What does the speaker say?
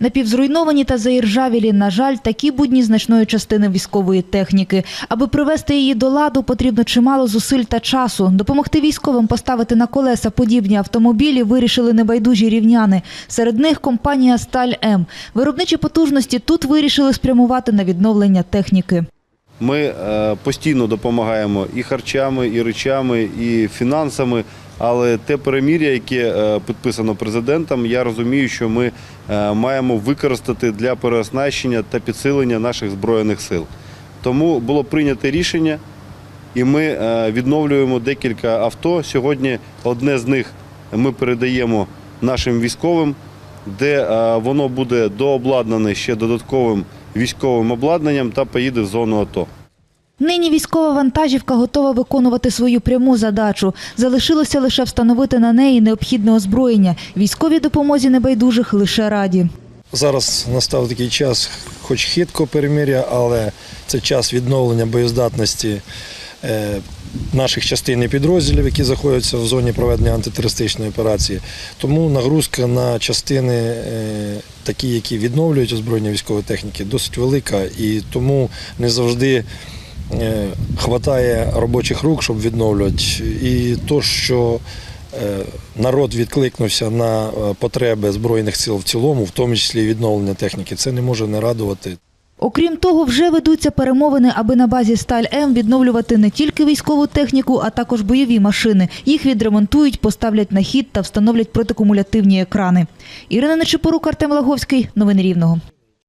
Напівзруйновані та заіржавілі, на жаль, такі будні значної частини військової техніки. Аби привести її до ладу, потрібно чимало зусиль та часу. Допомогти військовим поставити на колеса подібні автомобілі вирішили небайдужі рівняни. Серед них компанія «Сталь М». Виробничі потужності тут вирішили спрямувати на відновлення техніки. Ми е, постійно допомагаємо і харчами, і речами, і фінансами. Але те перемір'я, яке е, підписано президентом, я розумію, що ми е, маємо використати для переоснащення та підсилення наших збройних сил. Тому було прийнято рішення, і ми відновлюємо декілька авто. Сьогодні одне з них ми передаємо нашим військовим, де воно буде дообладнане ще додатковим військовим обладнанням та поїде в зону АТО. Нині військова вантажівка готова виконувати свою пряму задачу. Залишилося лише встановити на неї необхідне озброєння. Військовій допомозі небайдужих лише раді. Зараз настав такий час, хоч хитко перемиря, але це час відновлення боєздатності наших частин і підрозділів, які знаходяться в зоні проведення антитерористичної операції. Тому нагрузка на частини, е, такі, які відновлюють озброєння військової техніки, досить велика і тому не завжди. е, Хватає робочих рук, щоб відновлювати. І то, що е, народ відкликнувся на е, потреби Збройних сил в цілому, в тому числі і відновлення техніки, це не може не радувати. Окрім того, вже ведуться перемовини, аби на базі «Сталь М» відновлювати не тільки військову техніку, а також бойові машини. Їх відремонтують, поставлять на хід та встановлять протикумулятивні екрани. Ірина Нечипорук, Артем Лаговський. Новини Рівного.